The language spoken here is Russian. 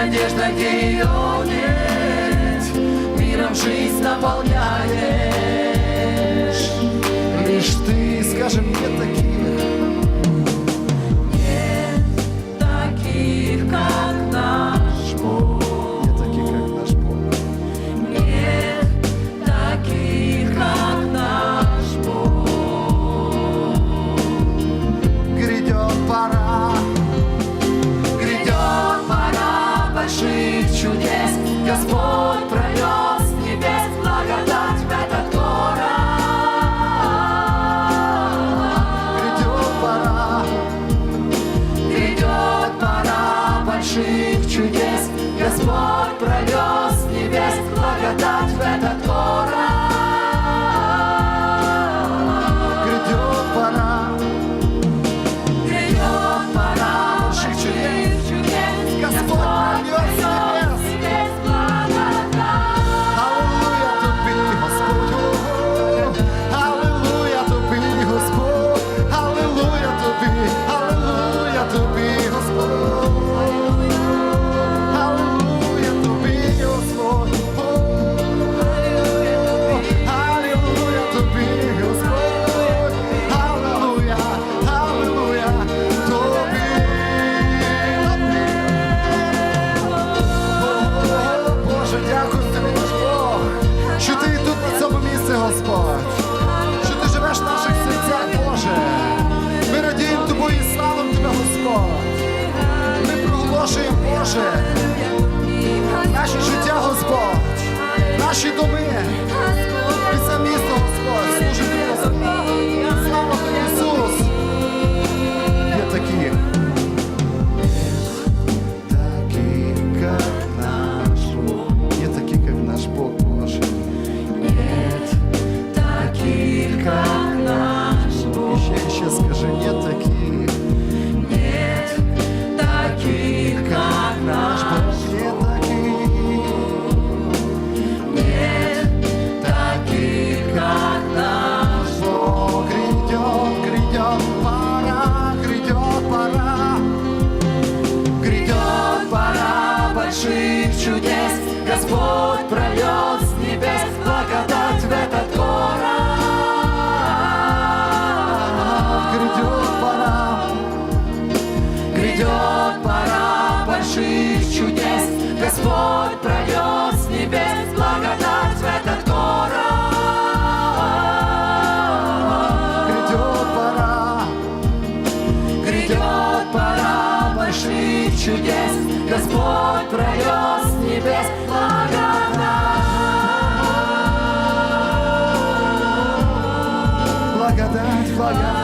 надежда деет, миром жизнь наполняешь. Лишь ты, скажи мне такие Господь пронес небес благодать в этот город. Придет пора, придет пора больших чудес, Господь пронес. Боже, Боже, наші життя, Господь, наші доми. Больших чудес, Господь пролет с небес благодать в этот город. Грядет пора, грядет пора больших чудес, Господь пролет с небес благодать в этот город. Грядет пора, грядет пора больших чудес, niebios pomaga nam. Blagodat, blagodat.